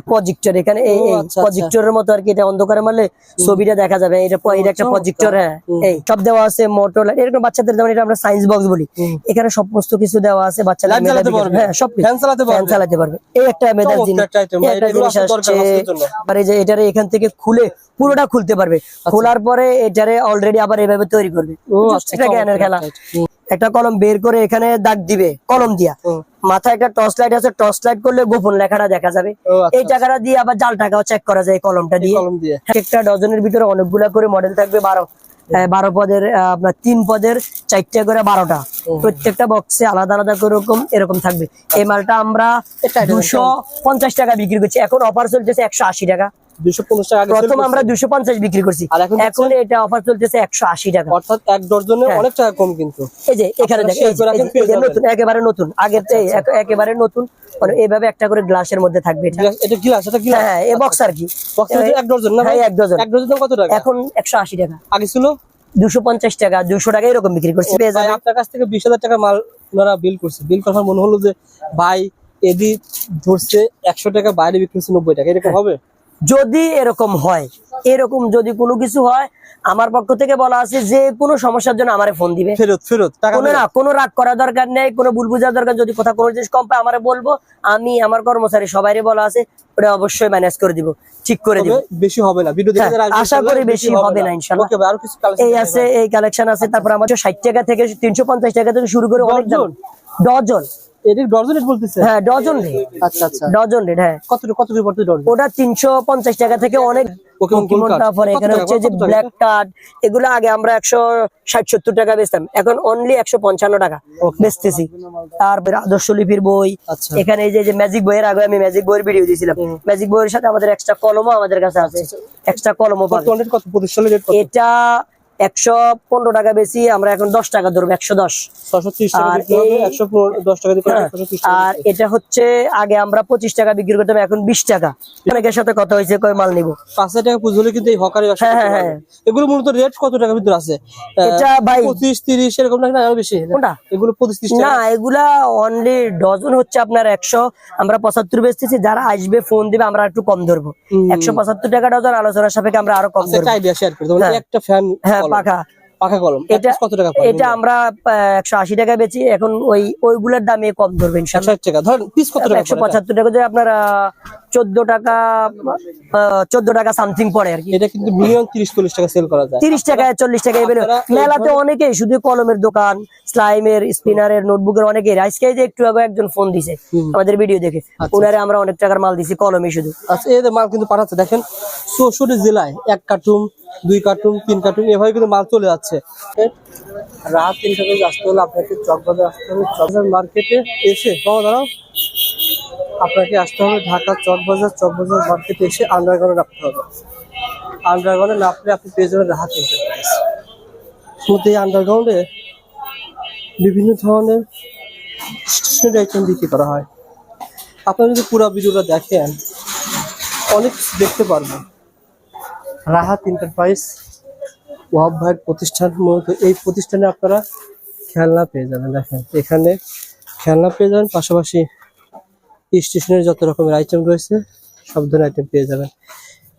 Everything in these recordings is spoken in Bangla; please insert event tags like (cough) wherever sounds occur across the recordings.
প্রজেক্টর এখানে এই এই আচ্ছা, আচ্ছা। প্রজেক্টরের মতো আর কি এটা অন্ধকারে মারলে ছবিটা দেখা যাবে। এটা এটা একটা প্রজেক্টর হ্যাঁ। এই সব দেওয়া আছে মোটর এরকম বাচ্চাদের যেমন এটা আমরা সায়েন্স বক্স বলি। এখানে সমস্ত কিছু দেওয়া আছে পারবে? হ্যাঁ সব ফ্যান চালাতে পারবে? এই একটা মেধার জিনিস। একটা এই জিনিস আসছে। যে এটারে এখান থেকে খুলে পুরোটা খুলতে পারবে। আচ্ছা। খোলার পরে এটারে অলরেডি আবার এভাবে তৈরি করবে। আচ্ছা এটা জ্ঞানের খেলা। একটা কলম বের করে এখানে দাগ দিবে কলম দিয়া। মাথায় একটা টর্চ লাইট আছে টর্চ লাইট করলে গোপন লেখাটা দেখা যাবে। আচ্ছা, এই টাকাটা দিয়ে আবার জাল টাকাও চেক করা যায় কলমটা দিয়ে। কলম দিয়ে। একটা ডজনের ভিতরে অনেকগুলা করে মডেল থাকবে বারো। বারো পদের আপনার তিন পদের চারটে করে বারোটা। প্রত্যেকটা বক্সে আলাদা আলাদা করে এরকম এরকম থাকবে। এই মালটা আমরা দুশো পঞ্চাশ টাকা বিক্রি করছি। এখন অফার চলতেছে একশো আশি টাকা। দুশো পঞ্চাশ টাকা প্রথম আমরা দুশো পঞ্চাশ বিক্রি করছি। এখন এখন এটা অফার চলতেছে একশো আশি টাকা। অর্থাৎ এক ডজনে হ্যাঁ। অনেক টাকা কম কিন্তু। এই যে এখানে দেখেন এই যে- share করে এই যে- রাখেন, পেয়ে এই যে যাবেন। নতুন একেবারে নতুন। আগের একেবারে নতুন। মানে এইভাবে একটা করে গ্লাসের মধ্যে থাকবে এটা। এটা গ্লাস এটা গ্লাস হ্যাঁ এই বক্স আর কি বক্স এক ডজন না ভাই? হ্যাঁ, এক ডজন। এক ডজন কত টাকা? এখন আগে ছিল? দুশো পঞ্চাশ টাকা দুশো টাকা এরকম বিক্রি করছি আপনার কাছ থেকে টাকা মাল ওনারা বিল করছে। বিল করার মনে হলো যে ভাই এদি ধরছে একশো টাকা বাইরে বিক্রি করছে নব্বই টাকা। এরকম হবে? যদি এরকম হয় এরকম যদি কোনো কিছু হয় আমার পক্ষ থেকে বলা আছে যে কোনো সমস্যার জন্য আমারে ফোন দিবে। ফেরত ফেরত কোনো না কোনো রাগ করা দরকার নেই কোনো ভুল বোঝার দরকার যদি কোথাও কোনো জিনিস কম পায় আমারে বলব। আমি আমার কর্মচারী সবাইরে বলা আছে ওটা অবশ্যই ম্যানেজ করে দিব ঠিক করে দিব। বেশি হবে না। ভিডিও দেখে যারা আসবে আশা করি বেশি হবে না ইনশাআল্লাহ। ওকে আরও কিছু কালেকশন এই আছে? এই কালেকশন আছে তারপর আমাদের ষাট টাকা থেকে তিনশো পঞ্চাশ টাকা থেকে শুরু করে অনেক ডজন? ডজন ডজন রেট বলতেছে? হ্যাঁ ডজন রেট। আচ্ছা আচ্ছা। ডজন রেট হ্যাঁ। কত কত করে পড়তে ডজন ওটা তিনশো পঞ্চাশ টাকা থেকে অনেক Pokemon তারপরে এখানে হচ্ছে যে ব্ল্যাক কার্ড এগুলো আগে আমরা একশো ষাট সত্তর টাকা বেচতাম। এখন অনলি একশো পঞ্চান্ন টাকা বেচতেছি। তারপরে আদর্শ লিপির বই। আচ্ছা। এখানে এই যে ম্যাজিক বইয়ের আগে আমি ম্যাজিক বইয়ের ভিডিও দিয়েছিলাম। ম্যাজিক বইয়ের সাথে আমাদের এক্সট্রা কলমও আমাদের কাছে আছে। এক্সট্রা কলমও কত প্রতিষ্ঠানের রেট কত? এটা একশো পনেরো টাকা বেশি আমরা এখন দশ টাকা ধরবো একশো দশ। আর হ্যাঁ, এটা হচ্ছে আগে আমরা পঁচিশ টাকা বিক্রি করতাম এখন বিশ টাকা। অনেকের সাথে কথা হয়েছে কয় মাল নিবো? পাঁচ হাজার টাকা পুঁজি কিন্তু এই হকারি ব্যবসা হ্যাঁ, হ্যাঁ, এগুলো মূলত রেট কত টাকার ভিতরে আছে? এটা ভাই পঁচিশ তিরিশ এরকম না আরও বেশি? কোনটা? এগুলো পঁচিশ ত্রিশ না এগুলা অনলি ডজন হচ্ছে আপনার একশো আমরা পঁচাত্তর বেচতেছি যারা আসবে ফোন দিবে আমরা একটু কম ধরবো। একশো পঁচাত্তর টাকা ডজন আলোচনার সাপেক্ষে আমরা আরও কম আচ্ছা, ধরবো। একটা ফ্যান হ্যাঁ পাখা। পাখা কলম। এটা কত টাকা এটা আমরা একশো আশি টাকা বেচি। এখন ওই ওইগুলোর দামে কম ধরবেন ইনশাল্লাহ। টাকা। ধরেন পিস কত টাকা একশো পড়ে? এটা? পঁচাত্তর টাকা যদি আপনার চোদ্দ টাকা চোদ্দ টাকা সামথিং পড়ে আর কি। এটা কিন্তু মিনিমাম তিরিশ চল্লিশ টাকা সেল করা যায়। তিরিশ টাকা চল্লিশ টাকা মেলাতে অনেকেই শুধু কলমের দোকান স্লাইমের স্পিনারের নোটবুকের অনেকেই। আজকে যে একটু আগে একজন ফোন দিছে আমাদের ভিডিও দেখে। ওনারে আমরা অনেক টাকার মাল দিছি কলমে শুধু। আচ্ছা এদের মাল কিন্তু পাঠাচ্ছে দেখেন চৌষট্টি জেলায় এক কার্টুন দুই কার্টুন তিন কার্টুন এভাবে কিন্তু মাল চলে যাচ্ছে। রাত তিনটা আসতে হলে আপনাকে চকবাজার আসতে হবে। চকবাজার মার্কেটে এসে দাঁড়াও। আপনাকে আসতে হবে ঢাকা চকবাজার চকবাজার মার্কেটে এসে আন্ডারগ্রাউন্ডে নামতে হবে। আন্ডারগ্রাউন্ডে নামলে আপনি পেয়ে যাবেন রাহাত এন্টারপ্রাইজ মধ্যে এই আন্ডারগ্রাউন্ডে বিভিন্ন ধরনের স্টেশনারি আইটেম বিক্রি করা হয়। আপনারা যদি পুরো ভিডিওটা দেখেন, অনেক দেখতে পারবেন। রাহাত এন্টারপ্রাইজ ওয়াব ভাইয়ের প্রতিষ্ঠান মূলত এই প্রতিষ্ঠানে আপনারা খেলনা পেয়ে যাবেন। দেখেন, এখানে খেলনা পেয়ে যাবেন, পাশাপাশি স্টেশনের যত রকমের আইটেম রয়েছে, সব ধরনের আইটেম পেয়ে যাবেন।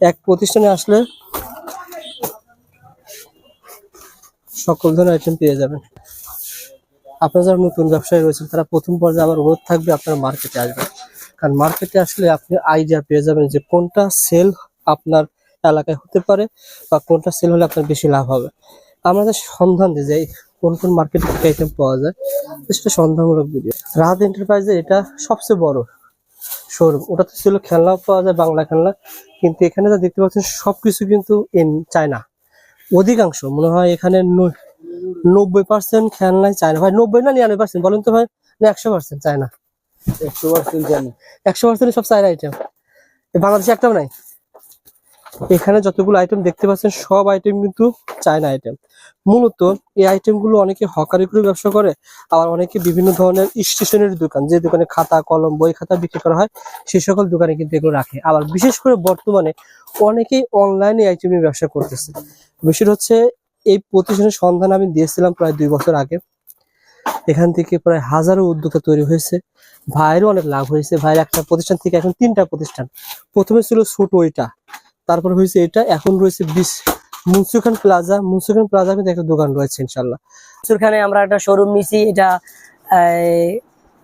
এক প্রতিষ্ঠানে আসলে সকল ধরনের আইটেম পেয়ে যাবেন। আপনারা যারা নতুন ব্যবসায়ী রয়েছেন, তারা প্রথম পর্যায়ে আমার অনুরোধ থাকবে আপনারা মার্কেটে আসবেন। কারণ মার্কেটে আসলে আপনি আইডিয়া পেয়ে যাবেন যে কোনটা সেল আপনার এলাকায় হতে পারে বা কোনটা সেল হলে আপনার বেশি লাভ হবে। আমরা যে সন্ধান দিই যে এই কোন কোন মার্কেটে আইটেম পাওয়া যায়, সেটা সন্ধানমূলক ভিডিও রাহাত এন্টারপ্রাইজে এটা সবচেয়ে বড়। শোরুম। ওটা তো ছিল খেলনা পাওয়া যায় বাংলা খেলনা। কিন্তু এখানে যা দেখতে পাচ্ছেন সবকিছু কিন্তু চায়না অধিকাংশ মনে হয় এখানে নব্বই পার্সেন্ট খেলনাই চায়না ভাই নব্বই না নিরানব্বই পার্সেন্ট বলেন তো ভাই না একশো পার্সেন্ট চায়না একশো পার্সেন্ট জানি একশো পার্সেন্ট সব চায়না আইটেম বাংলাদেশে একটাও নাই। এখানে যতগুলো আইটেম দেখতে পাচ্ছেন সব আইটেম কিন্তু চায়না আইটেম মূলত এই আইটেমগুলো অনেকে হকারি করে ব্যবসা করে, আবার অনেকে বিভিন্ন ধরনের স্টেশনারি দোকান, যে দোকানে খাতা, কলম, বই খাতা বিক্রি করা হয় সেই সকল দোকানে কিন্তু এগুলো রাখে। আবার বিশেষ করে বর্তমানে অনেকেই অনলাইনে আইটেম নিয়ে ব্যবসা করতেছে। বিষয় হচ্ছে, এই প্রতিষ্ঠানের সন্ধান আমি দিয়েছিলাম প্রায় দুই বছর আগে। এখান থেকে প্রায় হাজারো উদ্যোক্তা তৈরি হয়েছে। ভাইয়েরও অনেক লাভ হয়েছে। ভাইয়ের একটা প্রতিষ্ঠান থেকে এখন তিনটা প্রতিষ্ঠান। প্রথমে ছিল ছোট ওইটা তারপর হয়েছে এটা, এখন রয়েছে বিশ মুন্সিখান প্লাজা মুন্সিখান প্লাজা কিন্তু একটা দোকান রয়েছে ইনশাল্লাহ সুরখানে আমরা একটা শোরুম নিছি এটা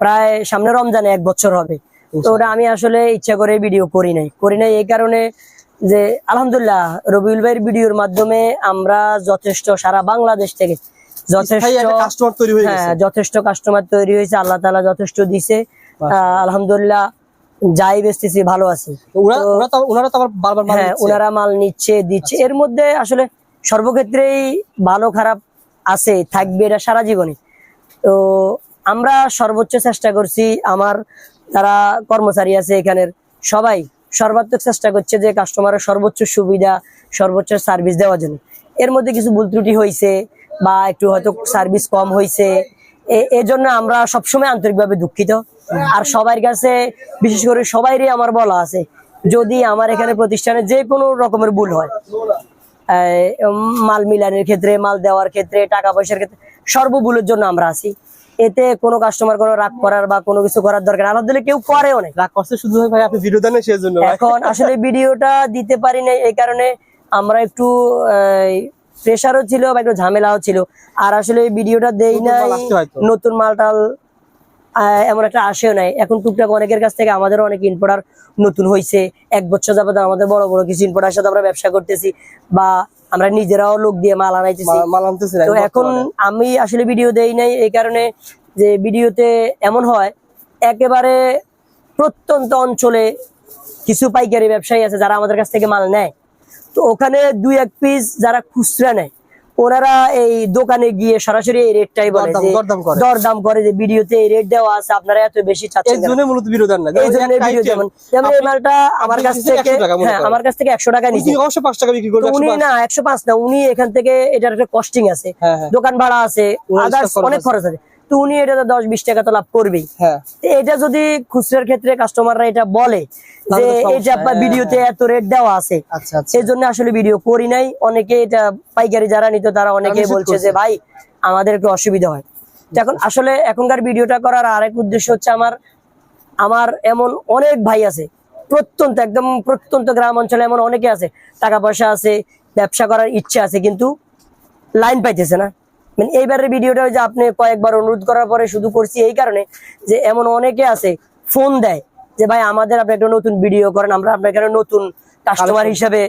প্রায় সামনে রমজানে এক বছর হবে। তো ওটা আমি আসলে ইচ্ছা করে ভিডিও করি নাই। করি নাই এই কারণে যে আলহামদুলিল্লাহ রবিউল ভাইয়ের ভিডিওর মাধ্যমে আমরা যথেষ্ট সারা বাংলাদেশ থেকে যথেষ্ট কাস্টমার তৈরি হয়ে গেছে। যথেষ্ট কাস্টমার তৈরি হয়েছে আল্লাহ তালা যথেষ্ট দিছে। আলহামদুলিল্লাহ যাই বেচতেছি ভালো আছি। ওনারা মাল হ্যাঁ নিচ্ছে। ওনারা মাল নিচ্ছে দিচ্ছে। আচ্ছা। এর মধ্যে আসলে সর্বক্ষেত্রেই ভালো খারাপ আছে থাকবে এটা সারা জীবনে। তো আমরা সর্বোচ্চ চেষ্টা করছি আমার যারা কর্মচারী আছে এখানের সবাই সর্বাত্মক চেষ্টা করছে যে কাস্টমারের সর্বোচ্চ সুবিধা সর্বোচ্চ সার্ভিস দেওয়ার জন্য। এর মধ্যে কিছু ভুল ত্রুটি হয়েছে বা একটু হয়তো সার্ভিস কম হয়েছে। এ- এর জন্য আমরা সবসময় আন্তরিকভাবে দুঃখিত। আর সবার কাছে বিশেষ করে সবাইরই আমার বলা আছে যদি আমার এখানে প্রতিষ্ঠানে যে কোনো রকমের ভুল হয় মাল মিলানের ক্ষেত্রে মাল দেওয়ার ক্ষেত্রে টাকা পয়সার ক্ষেত্রে সর্বভুলের জন্য আমরা আছি। এতে কোনো কাস্টমার কোনো রাগ করার বা কোনো কিছু করার দরকার। আলহামদুলিল্লাহ কেউ করেও না রাগ করছে শুধু ভাই আপনি ভিডিও দেন সেই জন্য এখন আসলে ভিডিওটা দিতে পারি নাই এই কারণে আমরা একটু প্রেশারও ছিল বা একটু ঝামেলাও ছিল। আর আসলে ভিডিওটা দেই নাই নতুন মালটাল আহ, এমন একটা আসেও নাই। এখন টুকটাক অনেকের কাছ থেকে আমাদেরও অনেক ইনপোর্টার নতুন হয়েছে এক বছর যাবত আমাদের বড় বড় কিছু ইনপোর্টার সাথে আমরা ব্যবসা করতেছি বা আমরা নিজেরাও লোক দিয়ে মাল আনাইতেছি। তো এখন আমি আসলে ভিডিও দেই নাই এই কারণে যে ভিডিওতে এমন হয় একেবারে প্রত্যন্ত অঞ্চলে কিছু পাইকারি ব্যবসায়ী আছে যারা আমাদের কাছ থেকে মাল নেয়। তো ওখানে দুই এক পিস যারা খুচরা নেয় ওনারা এই দোকানে গিয়ে সরাসরি এই রেটটাই বলে দরদাম- করে। যে ভিডিওতে এই রেট দেওয়া আছে আপনারা এত বেশি চাচ্ছেন? জন্য মূলত ভিডিও দেন না। এই জন্য ভিডিও যেমন এই মালটা আমার কাছ থেকে 100 হ্যাঁ আমার কাছ থেকে একশো টাকা পাঁচ টাকা বিক্রি করবে উনি না একশো পাঁচ না উনি এখান থেকে এটার একটা কস্টিং আছে। হ্যাঁ, হ্যাঁ। দোকান ভাড়া আছে আদার্স অনেক খরচ আছে। তো উনি এটাতে দশ বিশ টাকা তো লাভ করবেই। হ্যাঁ। এটা যদি খুচরার ক্ষেত্রে কাস্টমাররা এটা বলে যে এটা হ্যাঁ, ভিডিওতে এত রেট দেওয়া আছে। আচ্ছা আচ্ছা। সেই জন্য আসলে ভিডিও করি নাই। অনেকে এটা পাইকারি যারা নিত তারা অনেকে বলছে যে ভাই আমাদের একটু অসুবিধা হয়। এখন আসলে এখনকার ভিডিওটা করার আরেক উদ্দেশ্য হচ্ছে আমার আমার এমন অনেক ভাই আছে প্রত্যন্ত একদম প্রত্যন্ত গ্রাম অঞ্চলে এমন অনেকে আছে টাকা পয়সা আছে ব্যবসা করার ইচ্ছা আছে কিন্তু লাইন পাইতেছে না। মানে এইবারের ভিডিওটা যে আপনি কয়েকবার অনুরোধ করার পরে শুধু করছি এই কারণে যে এমন অনেকে আছে ফোন দেয় যে ভাই আমাদের আপনি একটা নতুন ভিডিও করেন আমরা আপনার এখানে নতুন কাস্টমার হিসাবে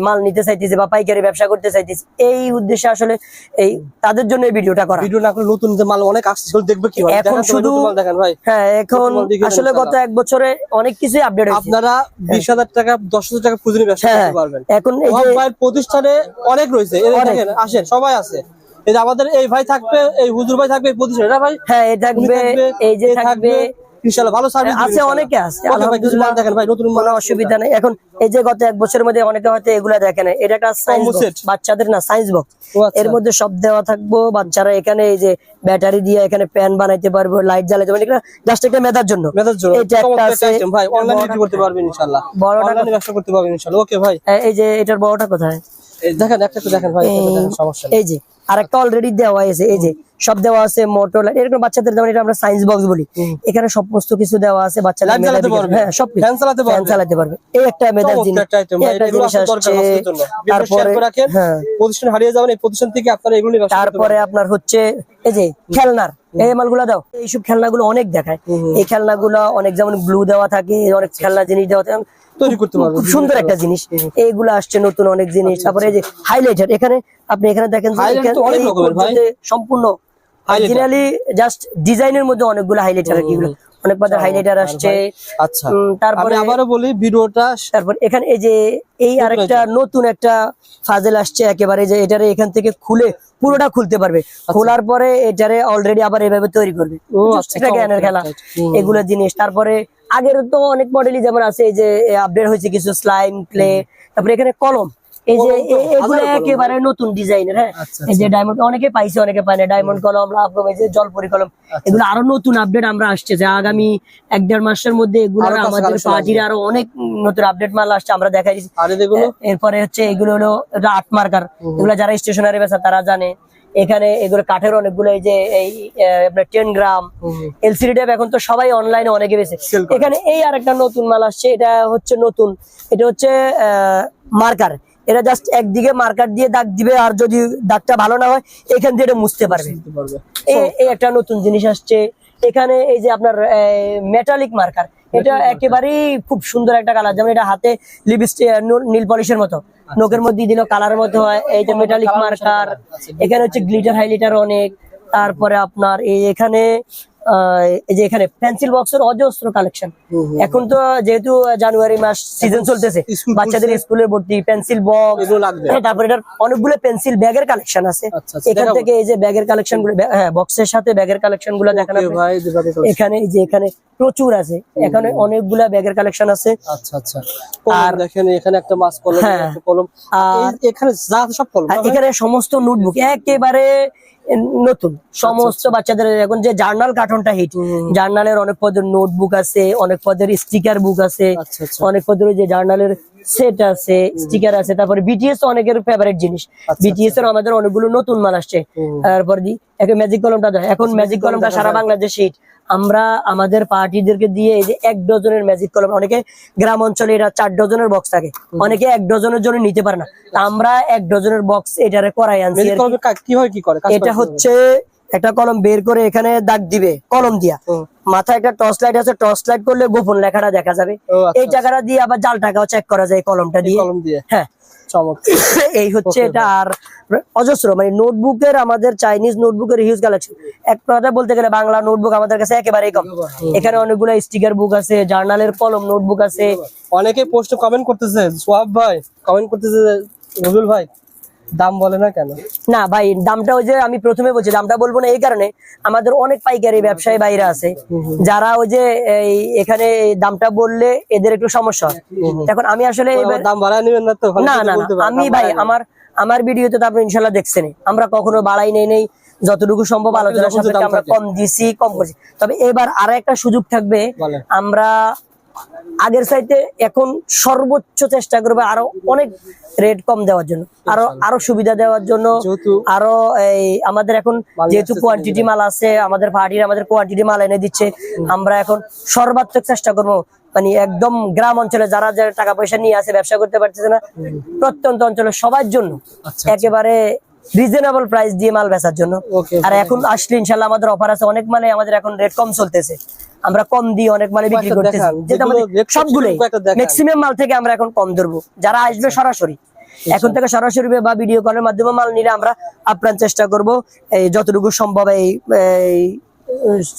মাল নিতে চাইতেছি বা পাইকারি ব্যবসা করতে চাইতেছি। এই উদ্দেশ্যে আসলে এই তাদের জন্য এই ভিডিওটা করা। ভিডিও না করে নতুন যে মাল অনেক আসছে দেখবে কি এখন শুধু- দেখেন ভাই। হ্যাঁ এখন আসলে গত এক বছরে অনেক কিছুই আপডেট হয়েছে। আপনারা বিশ হাজার টাকা দশ হাজার টাকা পুঁজি নিয়ে ব্যবসা হ্যাঁ করতে পারবেন। এখন এই যে প্রতিষ্ঠানে অনেক রয়েছে আসেন সবাই আছে। এই যে আমাদের এই ভাই থাকবে এই হুজুর ভাই থাকবে এই প্রতিষ্ঠানে ভাই? হ্যাঁ এই থাকবে এই যে থাকবে ইনশাআল্লাহ ভালো সার্ভিস আছে অনেকে আছে আলহামদুলিল্লাহ দেখেন ভাই নতুন কোনো অসুবিধা নেই। এখন এই যে গত এক বছরের মধ্যে অনেকে হয়তো এগুলা দেখে না এটা একটা। বাচ্চাদের না সায়েন্স বক্স আচ্ছা। এর মধ্যে সব দেওয়া থাকব বাচ্চারা এখানে এই যে ব্যাটারি দিয়ে এখানে প্যান বানাইতে পারবে লাইট জ্বালাতে পারবে এটা জাস্ট একটা মেধার জন্য। মেধার জন্য। এটা একটা আছে। ভাই অনলাইন বিক্রি করতে পারবেন ইনশাআল্লাহ বড়টা ব্যবসা করতে পারবেন ইনশাআল্লাহ ওকে ভাই। এই যে এটার বড়টা কোথায়? দেখেন একটা দেখেন ভাই সমস্যা এই যে। আরেকটা অলরেডি দেওয়া আছে এই যে সব দেওয়া আছে মোটর লাইট এরকম বাচ্চাদের যেমন এটা আমরা সায়েন্স বক্স বলি এখানে সমস্ত কিছু দেওয়া আছে পারবে, হ্যাঁ সব fan চালাতে ফ্যান চালাতে পারবে। এই একটা জিনিস। একটা একটা আসছে। তারপরে। হ্যাঁ। প্রতিষ্ঠান হারিয়ে যাবেন এই প্রতিষ্ঠান থেকে আপনারা এগুলো তারপরে আপনার হচ্ছে এই যে খেলনার। এই মালগুলো দাও। এইসব খেলনাগুলো অনেক দেখায়। এই খেলনাগুলো অনেক যেমন গ্লু দেওয়া থাকে অনেক খেলনা জিনিস দেওয়া থাকে। তৈরি করতে পারব খুব সুন্দর একটা জিনিস। এইগুলো আসছে নতুন অনেক জিনিস। তারপরে যে হাইলাইটার এখানে আপনি এখানে দেখেন সম্পূর্ণ। অরিজিনালি জাস্ট ডিজাইনের মধ্যে অনেকগুলো হাইলাইটার কি অনেক পদের হাইলাইটার আসছে। আচ্ছা তারপরে আবারও বলি ভিডিওটা তারপর এখানে এই যে এই আরেকটা নতুন একটা ফাজেল আসছে একেবারে যে এটারে এখান থেকে খুলে পুরোটা খুলতে পারবে। খোলার পরে এটারে অলরেডি আবার এভাবে তৈরি করবে। ও, আচ্ছা, এটা জ্ঞানের খেলা। এগুলো জিনিস। তারপরে আগের তো অনেক মডেলই যেমন আছে এই যে আপডেট হয়েছে কিছু স্লাইম ক্লে তারপরে এখানে কলম। এই যে এগুলো একেবারে নতুন ডিজাইনের হ্যাঁ? আচ্ছা, এই যে ডায়মন্ড অনেকে পাইছে অনেকে পায় না ডায়মন্ড কলম লাভ কলম এই যে জলপরি কলম আচ্ছা। এগুলো আরও নতুন আপডেট আমরা আসছে। যে আগামী এক দেড় মাসের মধ্যে এগুলো আমাদের পার্টির আরও অনেক নতুন আপডেট মাল আসছে আমরা দিচ্ছি এরপরে হচ্ছে এগুলো হলো আট মার্কার এগুলো যারা স্টেশনারি বেচা তারা জানে। এখানে এগুলো কাঠের অনেকগুলো এই যে এই আপনার টেন গ্রাম এলসিডি ট্যাব এখন তো সবাই অনলাইনে অনেকে বেছে এখানে এই আরেকটা নতুন মাল আসছে এটা হচ্ছে নতুন। এটা হচ্ছে মার্কার এটা জাস্ট একদিকে মার্কার দিয়ে দাগ দিবে আর যদি দাগটা ভালো না হয় এখান দিয়ে এটা মুছতে পারবে। এই এই একটা নতুন জিনিস আসছে। এখানে এই যে আপনার মেটালিক মার্কার এটা একেবারেই খুব সুন্দর একটা কালার যেমন এটা হাতে লিপস্টিক নীল পলিশের মতো। নোকের মধ্যে দিল কালারের মতো হয়। এইটা মেটালিক মার্কার আচ্ছা, এখানে হচ্ছে গ্লিটার হাইলাইটার অনেক। তারপরে আপনার এই এখানে এই যে এখানে পেন্সিল বক্সের অজস্র কালেকশন। এখন তো যেহেতু জানুয়ারি মাস সিজন চলতেছে বাচ্চাদের স্কুলে ভর্তি পেন্সিল বক্স লাগবে। তারপরে এটার অনেকগুলো পেন্সিল ব্যাগের কালেকশন আছে। আচ্ছা, আচ্ছা, এখান থেকে এই যে ব্যাগের কালেকশনগুলো হ্যাঁ বক্সের সাথে ব্যাগের কালেকশনগুলো দেখানো। এখানে যে এখানে প্রচুর আছে। এখানে অনেকগুলা ব্যাগের কালেকশন আছে। আচ্ছা আচ্ছা। আর দেখেন এখানে একটা কলম হ্যাঁ। কলম আর- এখানে যা সব কলম। আর এখানে সমস্ত নোটবুক একেবারে নতুন। সমস্ত বাচ্চাদের এখন যে জার্নাল কার্টনটা হিট। জার্নালের অনেক পদের নোটবুক আছে অনেক পদের স্টিকার বুক আছে আচ্ছা আচ্ছা। অনেক পদের ওই যে জার্নালের সেট আছে স্টিকার আছে তারপরে বিটিএস অনেকের ফেভারিট জিনিস। বিটিএস এর আমাদের অনেকগুলো নতুন মাল আসছে। তারপর দি এখন ম্যাজিক কলমটা দেয় এখন ম্যাজিক কলমটা সারা বাংলাদেশে হিট আমরা আমাদের পার্টিদেরকে দিয়ে এই যে এক ডজনের ম্যাজিক কলম অনেকে গ্রাম অঞ্চলে এটা চার ডজনের বক্স থাকে। অনেকে এক ডজনের জন্য নিতে পারে না। আমরা এক ডজনের বক্স এটারে করাই আনছি কি। হয় কি করে? এটা হচ্ছে একটা কলম বের করে এখানে দাগ দিবে কলম দিয়া। মাথায় একটা টর্চ লাইট আছে টর্চ লাইট করলে গোপন লেখাটা দেখা যাবে। আচ্ছা, এই টাকাটা দিয়ে আবার জাল টাকাও চেক করা যায় কলমটা দিয়ে। কলম দিয়ে? হ্যাঁ। (laughs) এই হচ্ছে এটা আর অজস্র মানে নোটবুকের আমাদের চাইনিজ নোটবুকের হিউজ কালেকশন এক কথা বলতে গেলে বাংলা নোটবুক আমাদের কাছে একেবারেই কম। এখানে অনেকগুলো স্টিকার বুক আছে জার্নালের কলম নোটবুক আছে। অনেকে পোস্ট কমেন্ট করতেছে সোহাব ভাই কমেন্ট করতেছে রবিউল ভাই দাম বলে না কেন? না ভাই দামটা ওই যে আমি প্রথমে বলছি দামটা বলব না এই কারণে। আমাদের অনেক পাইকারি ব্যবসায়ী বাইরে আছে যারা ওই যে এখানে দামটা বললে এদের একটু সমস্যা এখন আমি আসলে দাম বাড়ায় নেবেন না তো? না না আমি ভাই আমার আমার ভিডিওতে তো আপনি ইনশাল্লাহ দেখছেন আমরা কখনো বাড়াই নেই নেই। যতটুকু সম্ভব আলোচনার যে সাথে আমরা কম দিছি কম করছি। তবে এবার আর একটা সুযোগ থাকবে আমরা আগের সাইতে এখন সর্বোচ্চ চেষ্টা করবে আরও অনেক রেট কম দেওয়ার জন্য আরও আরও সুবিধা দেওয়ার জন্য আরও এই আমাদের এখন যেহেতু কোয়ান্টিটি মাল আছে আমাদের পার্টির আমাদের কোয়ান্টিটি মাল এনে দিচ্ছে আমরা এখন সর্বাত্মক চেষ্টা করব মানে একদম গ্রাম অঞ্চলে যারা যারা টাকা পয়সা নিয়ে আছে ব্যবসা করতে পারতেছে না প্রত্যন্ত অঞ্চলের সবার জন্য আচ্ছা, একেবারে রিজনেবল প্রাইস দিয়ে মাল বেচার জন্য। আর এখন আসলে ইনশাল্লাহ আমাদের অফার আছে অনেক মালে আমাদের এখন রেট কম চলতেছে। আমরা কম দিয়ে অনেক মালে বিক্রি করতেছি। যেটা সবগুলোই ম্যাক্সিমাম মাল থেকে আমরা এখন কম ধরবো। যারা আসবে সরাসরি এখন থেকে সরাসরি বা ভিডিও কলের মাধ্যমে মাল নিলে আমরা আপ্রাণ চেষ্টা করব এই যতটুকু সম্ভব এই,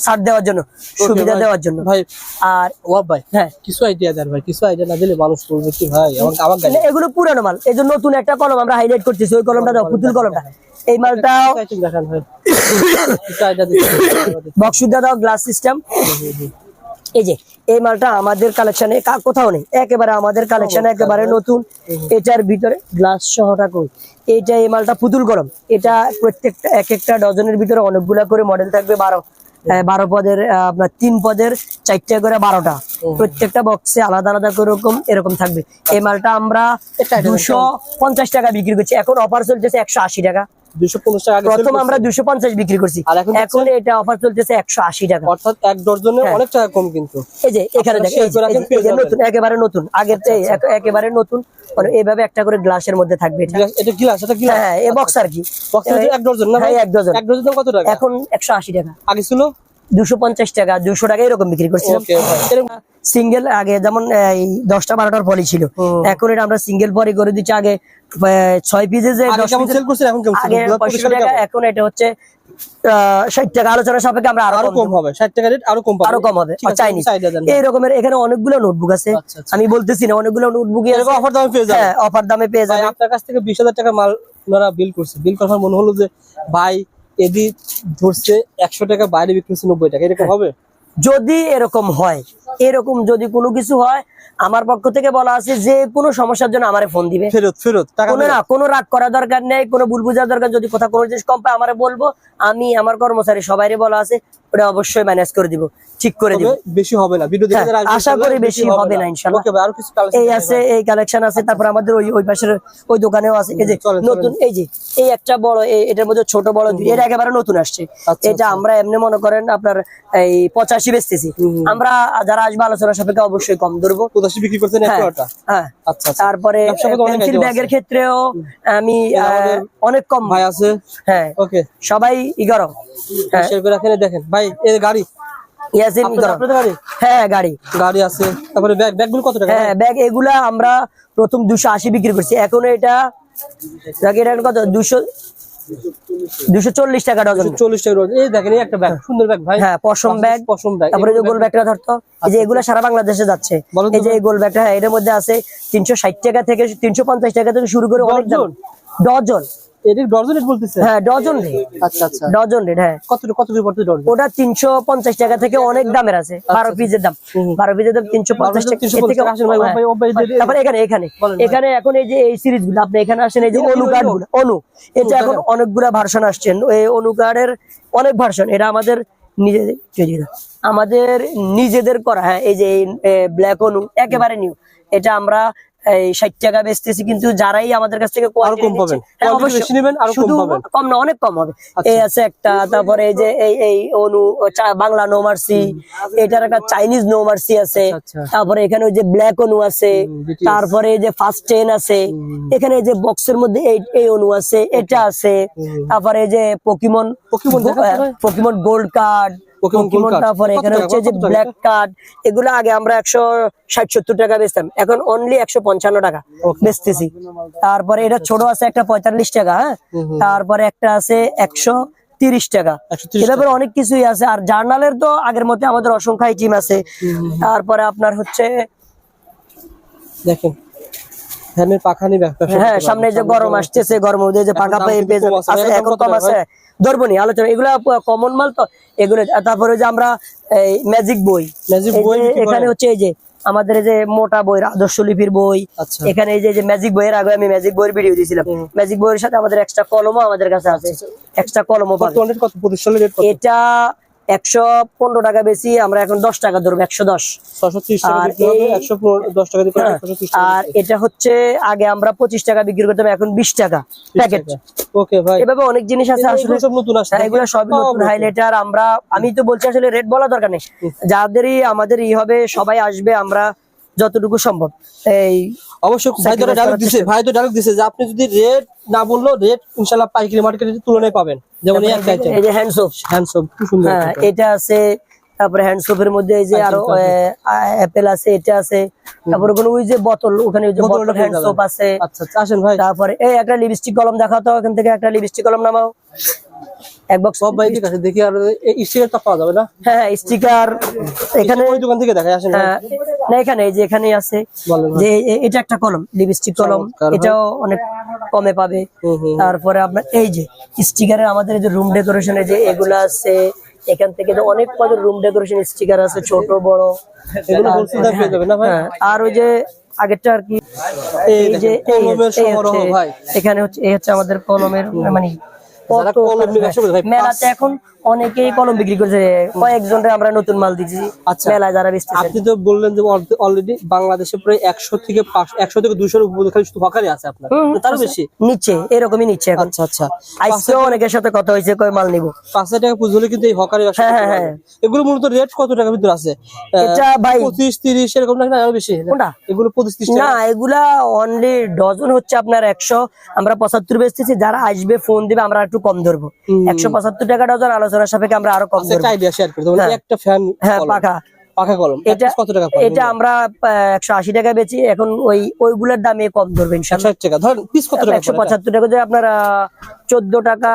ছাড় দেওয়ার জন্য সুবিধা দেওয়ার জন্য। ভাই আর ওয়াব ভাই হ্যাঁ। কিছু আইডিয়া দেন ভাই কিছু আইডিয়া না দিলে মানুষ বলবে কি ভাই আমার গাড়ি। এগুলো পুরানো মাল এই যে নতুন একটা কলম আমরা হাইলাইট করতেছি ওই কলমটা দাও পুতুল কলমটা। এই মালটা দেখান ভাই। বক্সুদা দাও গ্লাস সিস্টেম এই যে এই মালটা আমাদের কালেকশনে কোথাও নেই একেবারে আমাদের কালেকশনে একেবারে নতুন। এটার ভিতরে গ্লাস সহটা কই এটা এই মালটা পুতুল কলম। এটা প্রত্যেকটা এক একটা ডজনের ভিতরে অনেকগুলা করে মডেল থাকবে বারো। বারো পদের আপনার তিন পদের চারটা করে বারোটা। প্রত্যেকটা বক্সে আলাদা আলাদা করে এরকম এরকম থাকবে। এই মালটা আমরা দুশো পঞ্চাশ টাকা বিক্রি করছি। এখন অফার চলছে একশো আশি টাকা। দুশো পঞ্চাশ টাকা প্রথম আমরা দুশো পঞ্চাশ বিক্রি করছি। এখন এখন এটা অফার চলতেছে একশো আশি টাকা। অর্থাৎ এক ডজনে হ্যাঁ। অনেক টাকা কম কিন্তু। এই যে এখানে দেখেন। নতুন একেবারে নতুন। আগের একেবারে নতুন। মানে এইভাবে একটা করে গ্লাসের মধ্যে থাকবে এটা। এটা গ্লাস এটা গ্লাস হ্যাঁ এই বক্স আর কি। বক্স এক ডজন না ভাই? হ্যাঁ এক ডজন। এক ডজন কত টাকা? এখন একশো আশি টাকা। আগে ছিল? দুশো পঞ্চাশ টাকা দুশো টাকা এরকম বিক্রি করছিলাম। সিঙ্গেল আগে যেমন এই দশটা বারোটার পলি ছিল। এখন এটা আমরা সিঙ্গেল পরি করে দিচ্ছি। আগে ছয় পিসে যে এখন এটা হচ্ছে ষাট টাকা। আলোচনা সাপেক্ষে আমরা আরও কম হবে ষাট টাকা রেট আরও কম আরও কম হবে চাইনিজ। এই রকমের এখানে অনেকগুলো নোটবুক আছে। আচ্ছা, আচ্ছা। আমি বলতেছি না অনেকগুলো নোটবুক অফার দামে পেয়ে যাবেন হ্যাঁ অফার দামে পেয়ে যাবে। আপনার কাছ থেকে বিশ হাজার টাকা মাল ওনারা বিল করছে। বিল করার মনে হলো যে ভাই এদি ধরছে একশো টাকা বাইরে বিক্রি হচ্ছে নব্বই টাকা। এরকম হবে? যদি এরকম হয় এরকম যদি কোনো কিছু হয় আমার পক্ষ থেকে বলা আছে যে কোনো সমস্যার জন্য আমার ফোন দিবে। ফেরত ফেরত টাকা কোনো না কোনো রাগ করা দরকার নেই কোনো ভুল বোঝার দরকার যদি কোথাও কোনো জিনিস কম পায় আমারে বলব আমি আমার কর্মচারী সবাইরে বলা আছে ওটা অবশ্যই ম্যানেজ করে দিব। ঠিক করে দিব। বেশি হবে না। ভিডিও দেখে হ্যাঁ, আশা করি বেশি হবে না। ইনশাআল্লাহ। ওকে ভাই আরও কিছু কালেকশন এই আছে এই কালেকশন আছে তারপর আমাদের ওই ওই পাশের ওই দোকানেও আছে। এই যে নতুন এই যে এই একটা বড় এটার মধ্যে ছোট বড় দুই এটা একেবারে নতুন আসছে। আচ্ছা, এটা আমরা এমনি মনে করেন আপনার এই পঁচাশি বেচতেছি। আমরা যারা আসবে আলোচনা সাপেক্ষে অবশ্যই কম ধরবো। পঁচাশি বিক্রি করছেন হ্যাঁ, এগারোটা হ্যাঁ। আচ্ছা আচ্ছা। তারপরে পেন্সিল ব্যাগের ক্ষেত্রেও আমি অনেক কম। ভাই আছে। হ্যাঁ। ওকে। সবাই এগারো। হ্যাঁ। শেয়ার করে রাখেন দেখেন। ভাই এই গাড়ি। ইয়াসিন গাড়ি? হ্যাঁ গাড়ি। গাড়ি আছে। তারপরে ব্যাগ ব্যাগগুলো কত টাকা? হ্যাঁ ব্যাগ এগুলা আমরা প্রথম দুশো আশি বিক্রি করছি। এখন এটা কত? টাকা ডজন। চল্লিশ টাকা রোজ এই দেখেন এই একটা ব্যাগ। সুন্দর ব্যাগ ভাই। হ্যাঁ পশম ব্যাগ। পশম ব্যাগ। তারপরে যে গোল ব্যাগটা ধরতো। এই যে এগুলা সারা বাংলাদেশে যাচ্ছে। এই যে গোল ব্যাগটা হ্যাঁ এটার মধ্যে আছে তিনশো ষাট টাকা থেকে তিনশো পঞ্চাশ টাকা থেকে শুরু করে অনেক ডজন? ডজন ডজন রেট বলতেছে? হ্যাঁ ডজন রে আচ্ছা আচ্ছা। ডজন রেট হ্যাঁ। কত কত করে পড়তে ডজন ওটা তিনশো পঞ্চাশ টাকা থেকে অনেক দামের আছে। বারো পিসের দাম। আচ্ছা, হুম। বারো পিসের দাম তিনশো পঞ্চাশ টাকা। থেকে- আসেন ভাই, হ্যাঁ। ভাই, ভাই, দিয়ে- দিয়ে- তারপরে এখানে এখানে। এখানে এখন এই যে এই সিরিজগুলো আপনি এখানে আসেন এই যে অনু অনু? গুলো। অনু এটা এখন অনেকগুলা ভার্সন আসছেন এই অনু কার্ডের অনেক ভার্সন এটা আমাদের নিজেদের আমাদের নিজেদের করা। হ্যাঁ এই যে ব্ল্যাক অনু একেবারে নিউ এটা আমরা এই ষাট টাকা বেচতেছি কিন্তু যারাই আমাদের কাছ থেকে কম পাবেন। হ্যাঁ, কম না অনেক কম হবে। আচ্ছা। এই আছে একটা তারপরে এই যে এই এই অনু বাংলা নোমার্সি এটার একটা চাইনিজ নোমার্সি আছে। আচ্ছা, আচ্ছা। তারপরে এখানে ওই যে ব্ল্যাক অনু আছে। তারপরে এই যে ফার্স্ট টেন আছে। এখানে এই যে বক্সের মধ্যে এই এই অনু আছে এটা আছে। তারপরে এই যে পকিমন তো ভাই? পকিমন গোল্ড কার্ড পকিমন তারপরে এখানে হচ্ছে যে ব্ল্যাক কার্ড এগুলো আগে আমরা একশো ষাট সত্তর টাকা বেচতাম। এখন অনলি একশো পঞ্চান্ন টাকা বেচতেছি। তারপরে এটা ছোট আছে একটা পঁয়তাল্লিশ টাকা হ্যাঁ? তারপরে একটা আছে একশো তিরিশ টাকা। 130 এভাবে অনেক কিছুই আছে। আর জার্নালের তো আগের মধ্যে আমাদের অসংখ্য আইটেম আছে। তারপরে আপনার হচ্ছে দেখেন ফ্যানের পাখা নিয়ে ব্যবসা হ্যাঁ সামনে যে গরম আসতেছে গরম মধ্যে যে পেয়ে কম আছে। এখন কম আছে? আলোচনা এগুলা কমন মাল তো এগুলো তারপরে যে আমরা এই ম্যাজিক বই। এই বই এখানে হচ্ছে এই যে আমাদের এই যে মোটা বই আদর্শ লিপির বই আচ্ছা। এখানে এই যে ম্যাজিক বইয়ের আগে আমি ম্যাজিক বইয়ের ভিডিও দিয়েছিলাম। ম্যাজিক বইয়ের সাথে আমাদের এক্সট্রা কলমও আমাদের কাছে আছে। এক্সট্রা কলমও প্রতিষ্ঠানের রেট কত? এটা একশো পনেরো টাকা বেশি আমরা এখন দশ টাকা ধরবো একশো দশ। আর হ্যাঁ, এটা হচ্ছে আগে আমরা পঁচিশ টাকা বিক্রি করতাম এখন বিশ টাকা প্যাকেট। ওকে এভাবে অনেক জিনিস আছে আসলে। হ্যাঁ, এগুলো সবই নতুন হাইলাইটার আমরা আমি তো বলছি আসলে রেট বলা দরকার নেই। যাদেরই আমাদের ই হবে সবাই আসবে আমরা যতটুকু সম্ভব। এই অবশ্য ভাই ডাইরেক্ট করার দিছে ভাই তো ডাইরেক্ট দিছে যে আপনি যদি রেট না বলল রেট ইনশাআল্লাহ পাইকারি মার্কেটের তুলনায় পাবেন। যেমন এই হ্যান্ডসোপ হ্যান্ডসম খুব সুন্দর হ্যাঁ এটা আছে তারপরে হ্যান্ড হ্যান্ডসোপের মধ্যে এই যে আরও অ্যাপেল আছে এটা আছে। তারপরে ওখানে ওই যে বোতল ওখানে ওই যে বোতল পেয়ে হ্যান্ডসোপ আছে। আচ্ছা আচ্ছা আসেন ভাই। তারপরে এই একটা লিপস্টিক কলম দেখাও তো এখান থেকে একটা লিপস্টিক কলম নামাও। এক বক্স সব ভাই ঠিক আছে দেখি আর স্টিকারটা পাওয়া যাবে না? হ্যাঁ স্টিকার এখানে ওই দোকান থেকে আসেন। হ্যাঁ, না এখানে এই যে এখানে আছে। যে এটা একটা কলম লিপস্টিক কলম। এটাও অনেক কমে পাবে। তারপরে আপনার এই যে স্টিকারের আমাদের এই যে রুম ডেকোরেশনে যে এগুলো আছে এখান থেকে তো অনেক কত রুম ডেকোরেশন স্টিকার আছে ছোট বড়? এগুলো হোলসেল পেয়ে যাবে না ভাই? হ্যাঁ, আর ওই যে আগেরটা আর কি এই যে এখানে হচ্ছে এই হচ্ছে আমাদের কলমের মানে কলম ভাই, মেলাতে এখন অনেকেই কলম বিক্রি করছে। কয়েকজনরে আমরা নতুন মাল দিচ্ছি। আচ্ছা। মেলায় যারা বেচতেছে আপনি তো বললেন যে অলরেডি বাংলাদেশে প্রায় একশো থেকে একশো থেকে দুইশোর উপরে খালি শুধু হকারি আছে আপনার। তারও বেশি? নিচ্ছে এরকমই নিচ্ছে আচ্ছা আচ্ছা। আজকেও অনেকের সাথে কথা হয়েছে কয় মাল নিব? পাঁচ হাজার টাকা পুজো কিন্তু এই হকারি ব্যবসা হ্যাঁ, হ্যাঁ, এগুলো মূলত রেট কত টাকার ভিতরে আছে? এটা ভাই পঁচিশ তিরিশ এরকম নাকি না আরও বেশি? কোনটা? এগুলো পঁচিশ ত্রিশ না এগুলা অনলি ডজন হচ্ছে আপনার একশো। আমরা পঁচাত্তর বেচতেছি যারা আসবে ফোন দিবে আমরা একটু কম ধরবো। একশো পঁচাত্তর টাকা ডজন আলোচনার সাপেক্ষে আমরা আরও কম আচ্ছা, শেয়ার করে দেবো হ্যাঁ। একটা ফ্যান হ্যাঁ পাখা পাখা কলম এটা কত টাকা এটা আমরা একশো আশি টাকা বেচি এখন ওই ওইগুলোর দামে কম ধরবেন ধরেন পিস কত টাকা যদি আপনার চোদ্দ টাকা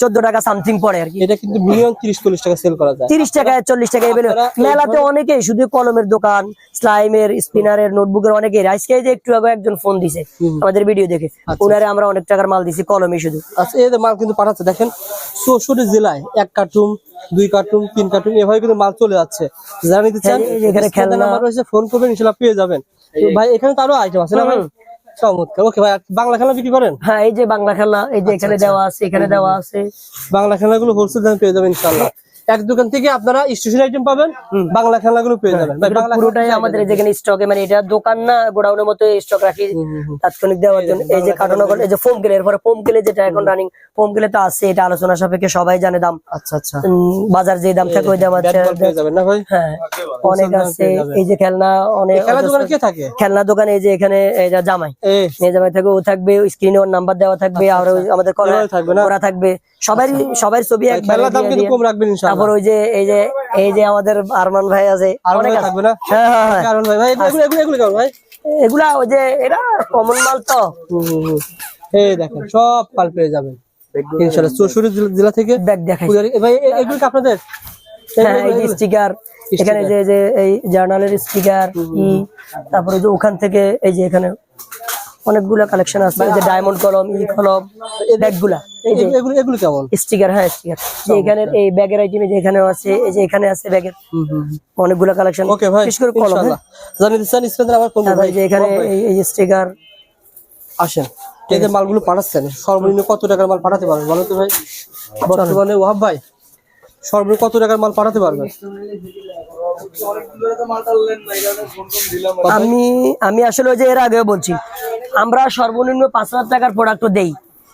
চোদ্দ টাকা সামথিং পড়ে আর কি। এটা কিন্তু মিনিমাম তিরিশ চল্লিশ টাকা সেল করা যায়। তিরিশ টাকা চল্লিশ টাকা এগুলো মেলাতে অনেকেই শুধু কলমের দোকান স্লাইমের স্পিনারের নোটবুকের অনেকেই। আজকে যে একটু আগে একজন ফোন দিছে আমাদের ভিডিও দেখে। ওনারে আমরা অনেক টাকার মাল দিছি কলমে শুধু। আচ্ছা এই মাল কিন্তু পাঠাচ্ছে দেখেন চৌষট্টি জেলায় এক কার্টুন দুই কার্টুন তিন কার্টুন এভাবে কিন্তু মাল চলে যাচ্ছে। যারা নিতে চান এই যে এখানে খেলনা। ফোন করবেন ইনশাল্লাহ পেয়ে যাবেন। ভাই এখানে তো আরও আইটেম আছে না ভাই? চমৎকার। ওকে ভাই বাংলা খেলা বিক্রি করেন? হ্যাঁ এই যে বাংলা খেলা এই যে আচ্ছা, এখানে দেওয়া আছে এখানে দেওয়া আছে। বাংলা খেলাগুলো হোলসেল দামে পেয়ে যাবেন ইনশাল্লাহ এক দোকান থেকে আপনারা স্টেশন আইটেম পাবেন বাংলা খেলনাগুলো পেয়ে যাবেন। এগুলো বাংলা পুরোটাই আমাদের যেখানে স্টকে মানে এটা দোকান না গোডাউনের মতো স্টক রাখি। তাৎক্ষণিক দেওয়ার জন্য। এই যে কার্টন এই যে ফোম কেলে এরপরে ফোম কেলে যেটা এখন রানিং ফোম কেলে তো আছে এটা আলোচনা সাপেক্ষে সবাই জানে দাম। আচ্ছা আচ্ছা। বাজার যে দাম থাকে ওই দাম আছে। যাবেন হ্যাঁ অনেক আছে। এই যে খেলনা অনেক খেলার দোকানে কে থাকে? খেলনা দোকানে এই যে এখানে এই যে জামাই। এ। নিয়ে জামাই থাকবে ও থাকবে স্ক্রিনে ওর নাম্বার দেওয়া থাকবে আর আমাদের কলার এভাবে থাকবে। ওরা থাকবে সবাই ছবি কম রাখবেন তারপর ওই যে এই যে এই যে আমাদের আরমান ভাই আছে হ্যাঁ হ্যাঁ হ্যাঁ। এগুলো ওই যে এরা কমন মাল তো। এই দেখেন সব পাল পেয়ে যাবেন। চৌষট্টি জেলা- থেকে ব্যাগ দেখাই। ভাই এগুলো আপনাদের? হ্যাঁ স্টিকার এখানে যে এই জার্নালের স্টিকার তারপরে যে ওখান থেকে এই যে এখানে অনেকগুলা কালেকশন আছে এই যে ডায়মন্ড কলম ই কলম ব্যাগগুলা এই যে এগুলো- কেমন? স্টিকার হ্যাঁ স্টিকার যে এখানে এই ব্যাগের আইটেমে যে এখানেও আছে এই যে এখানে আছে ব্যাগের হুম, হুম, হুম। অনেকগুলা কালেকশন ওকে ভাই বিশেষ করে কলম হ্যাঁ। জানিয়ে দিচ্ছেন স্ক্রিনে আমার ফোন তারপরে যে এখানে এই- স্টিকার আসেন এই যে মালগুলো পাঠাচ্ছেন সর্বনিম্ন কত টাকার মাল পাঠাতে পারবেন? বলো তো ভাই। বর্তমানে ওহাব ভাই সর্বনিম্ন কত টাকার মাল পাঠাতে পারবেন? আমি আমি আসলে ওই যে এর আগেও বলছি আমরা সর্বনিম্ন পাঁচ হাজার টাকার প্রোডাক্ট দেই।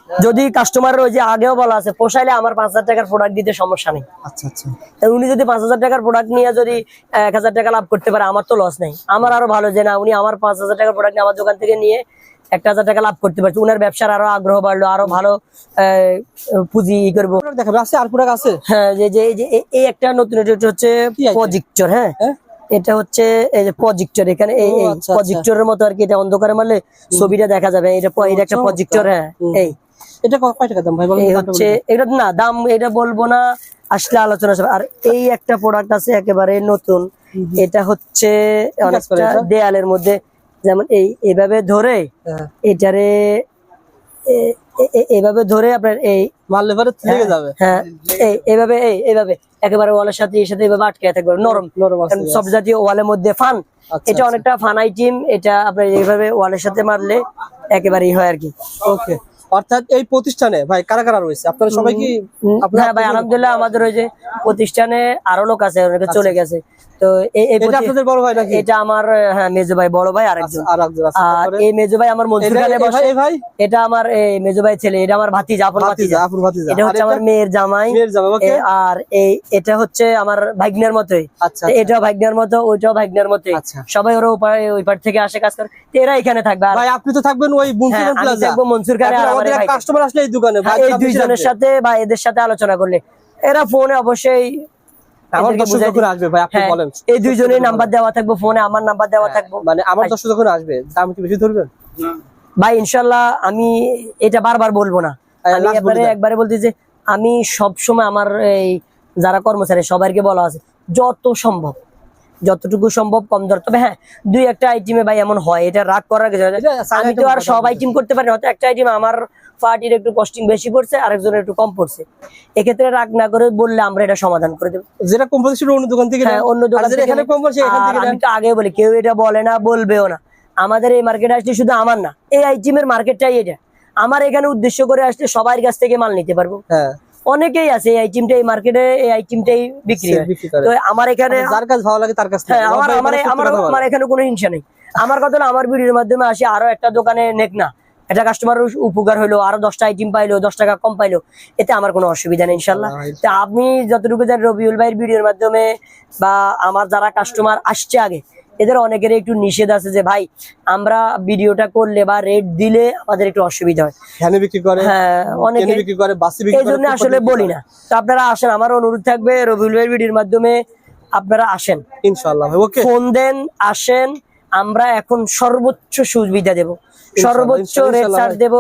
যদি কাস্টমারের ওই যে আগেও বলা আছে পোষাইলে আমার পাঁচ হাজার টাকার প্রোডাক্ট দিতে সমস্যা নেই। আচ্ছা আচ্ছা। উনি যদি পাঁচ হাজার টাকার প্রোডাক্ট নিয়ে যদি এক হাজার টাকা লাভ করতে পারে আমার তো লস নেই। আমার আরও ভালো যে না উনি আমার পাঁচ হাজার টাকার প্রোডাক্ট আমার দোকান থেকে নিয়ে একটা হাজার টাকা লাভ করতে পারছে। উনার ব্যবসার আরও আগ্রহ বাড়লো আরও ভালো পুঁজি ই করব। আছে আর প্রোডাক্ট আছে? হ্যাঁ যে যে এই একটা নতুন হচ্ছে প্রজেক্টর হ্যাঁ? হ্যাঁ? এটা হচ্ছে এই যে প্রজেক্টর এখানে এই এই আচ্ছা, আচ্ছা। প্রজেক্টরের মতো আর কি এটা অন্ধকারে মারলে ছবিটা দেখা যাবে। এটা এটা একটা। প্রজেক্টর হ্যাঁ এই। এটা কয় টাকা দাম ভাই? হচ্ছে এটা না দাম এটা বলব না আসলে আলোচনা আর এই একটা প্রোডাক্ট আছে একেবারে নতুন। এটা হচ্ছে অনেকটা দেয়ালের মধ্যে যেমন এই এভাবে ধরে হ্যাঁ। এটারে এভাবে ধরে আপনার এই মারলে পরে লেগে যাবে। হ্যাঁ এই এইভাবে এই এইভাবে। একেবারে ওয়ালের সাথে এর সাথে এইভাবে আটকে থাকবে নরম। নরম সব জাতীয় ওয়ালের মধ্যে ফান আচ্ছা, এটা অনেকটা ফান আইটেম এটা আপনার এইভাবে ওয়ালের সাথে মারলে একেবারেই হয় আর কি। ওকে। অর্থাৎ এই প্রতিষ্ঠানে ভাই কারা কারা রয়েছে? আপনারা সবাই কি আপনারা হ্যাঁ ভাই আলহামদুলিল্লাহ আমাদের ওই যে প্রতিষ্ঠানে আরও লোক আছে অনেকে চলে গেছে। তো এটা আপনাদের বড় ভাই নাকি? এটা আমার হ্যাঁ মেজো ভাই বড় ভাই আরেকজন। আর একজন আছে আর তারপরে? এই মেজো ভাই আমার মনসুর খানে বসে। এই ভাই? এটা আমার এই মেজো ভাই ছেলে এটা আমার ভাতিজা আপন ভাতিজা ভাতিজা। আপুর ভাতিজা। এটা হচ্ছে আমার মেয়ের জামাই। মেয়ের যাবে ওকে। আর এই এটা হচ্ছে আমার ভাগ্নের মতোই। আচ্ছা এটাও ভাগ্নের মতো ওইটাও ভাগ্নের মতোই। আচ্ছা। সবাই ওরা ওপারে ওই পার থেকে আসে কাজ করে। এরা এখানে থাকবে ভাই আপনি তো থাকবেন ওই হ্যাঁ, প্লাজা। থাকব মনসুর খানে আর আমার কাস্টমার আসলে এই দোকানে ভাই এই দুইজনের সাথে বা এদের সাথে আলোচনা করলে। এরা ফোনে অবশ্যই আসবে ভাই আপনি হ্যাঁ, বলেন। এই দুইজনের নাম্বার দেওয়া থাকবে ফোনে আমার নাম্বার দেওয়া থাকবে। মানে আমার দর্শক যখন আসবে দাম কি বেশি ধরবেন? ভাই ইনশাল্লাহ আমি এটা বারবার বলব না। হ্যাঁ, আমি একবারে একবারে বলতে যে আমি সব সময় আমার এই যারা কর্মচারী সবাইকে বলা আছে যত সম্ভব যতটুকু সম্ভব কম দর তবে হ্যাঁ দুই একটা আইটেমে ভাই এমন হয় এটা রাগ করার আমি তো আর সব। আইটেম করতে পারি না হয়তো একটা আইটেম আমার পার্টির একটু কস্টিং বেশি পড়ছে আরেকজনের একটু কম পড়ছে। এক্ষেত্রে রাগ না করে বললে আমরা এটা সমাধান করে দেবো। যেটা কম পড়ছে অন্য দোকান থেকে হ্যাঁ অন্য দোকান থেকে আমি তো আগে বলি কেউ এটা বলে না বলবেও না। আমাদের এই মার্কেটে আসলে শুধু আমার না এই আইটেমের মার্কেটটাই এটা। আমার এখানে উদ্দেশ্য করে আসলে সবার কাছ থেকে মাল নিতে পারব। হ্যাঁ। অনেকেই আছে এই আইটেমটা এই মার্কেটে এই আইটেমটাই বিক্রি হয়। তো আমার এখানে যার কাজ ভালো লাগে তার কাছ থেকে। হ্যাঁ আমার আমার আমার কথা এখানে কোনো হিংসা নেই। আমার কথা হলো আমার ভিডিওর মাধ্যমে আসে আরও একটা দোকানে নেক না। একটা কাস্টমার উপকার হলো আরও দশটা আইটেম পাইলো দশ টাকা কম পাইলো এতে আমার কোনো অসুবিধা নেই ইনশাল্লাহ. তা আপনি যতটুকু জানেন রবিউল ভাইয়ের ভিডিওর মাধ্যমে বা আমার যারা কাস্টমার আসছে আগে এদের অনেকের একটু নিষেধ আছে যে ভাই আমরা ভিডিওটা করলে বা রেট দিলে আমাদের একটু অসুবিধা হয়। বিক্রি করে? হ্যাঁ অনেকে বিক্রি করে? বাসে বিক্রি এই জন্য আসলে বলি না। তো আপনারা আসেন আমার অনুরোধ থাকবে রবিউল ভাইয়ের ভিডিওর মাধ্যমে আপনারা আসেন। ইনশাআল্লাহ ওকে ফোন দেন আসেন আমরা এখন সর্বোচ্চ সুবিধা দেব। সর্বোচ্চ রেড রেট দেবো ছাড় দেব।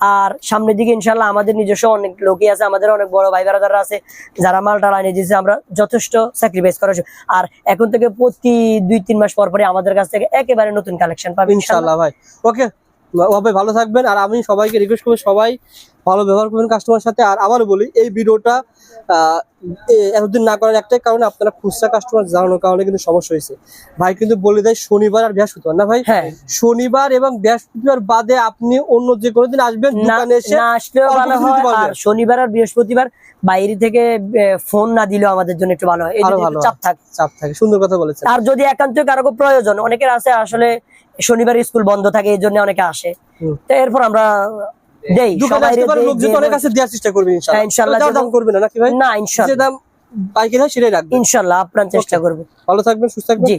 আর সামনের দিকে ইনশাল্লাহ আমাদের নিজস্ব অনেক লোকই আছে আমাদের অনেক বড় ভাই যারা আছে যারা মালটা লাইনে দিয়েছে আমরা যথেষ্ট স্যাক্রিফাইস করা উচিত। আর এখন থেকে প্রতি দুই তিন মাস পর পরে আমাদের কাছ থেকে একেবারে নতুন কালেকশন পাবো ইনশাল্লাহ ভাই। ওকে ভাবে ভালো থাকবেন। আর আমি সবাইকে রিকোয়েস্ট করব সবাই ভালো ব্যবহার করবেন কাস্টমার সাথে। আর আবারও বলি এই ভিডিওটা এতদিন না করার একটাই কারণে আপনারা খুচরা কাস্টমার জানানোর কারণে কিন্তু সমস্যা হয়েছে। ভাই কিন্তু বলে দেয় শনিবার আর বৃহস্পতিবার না ভাই? হ্যাঁ। শনিবার এবং বৃহস্পতিবার বাদে আপনি অন্য যে কোনো দিন আসবেন দোকানে এসে শনিবার আর বৃহস্পতিবার বাইরে থেকে ফোন না দিলেও আমাদের জন্য একটু ভালো হয়। চাপ থাকে। চাপ থাকে। সুন্দর কথা বলেছে আর যদি একান্ত কারও প্রয়োজন অনেকের আছে আসলে শনিবার স্কুল বন্ধ থাকে এই জন্য অনেকে আসে। তো এরপর আমরা দেই সবাই অনেক কাছে দেওয়ার চেষ্টা ইনশাআল্লাহ। হ্যাঁ, দাম করবে না নাকি ভাই? না যে ইনশাল্লাহ দাম পাইকারি হয় সেটাই রাখবেন ইনশাল্লাহ আপনার চেষ্টা করব। ভালো থাকবেন সুস্থ থাকবেন। জি।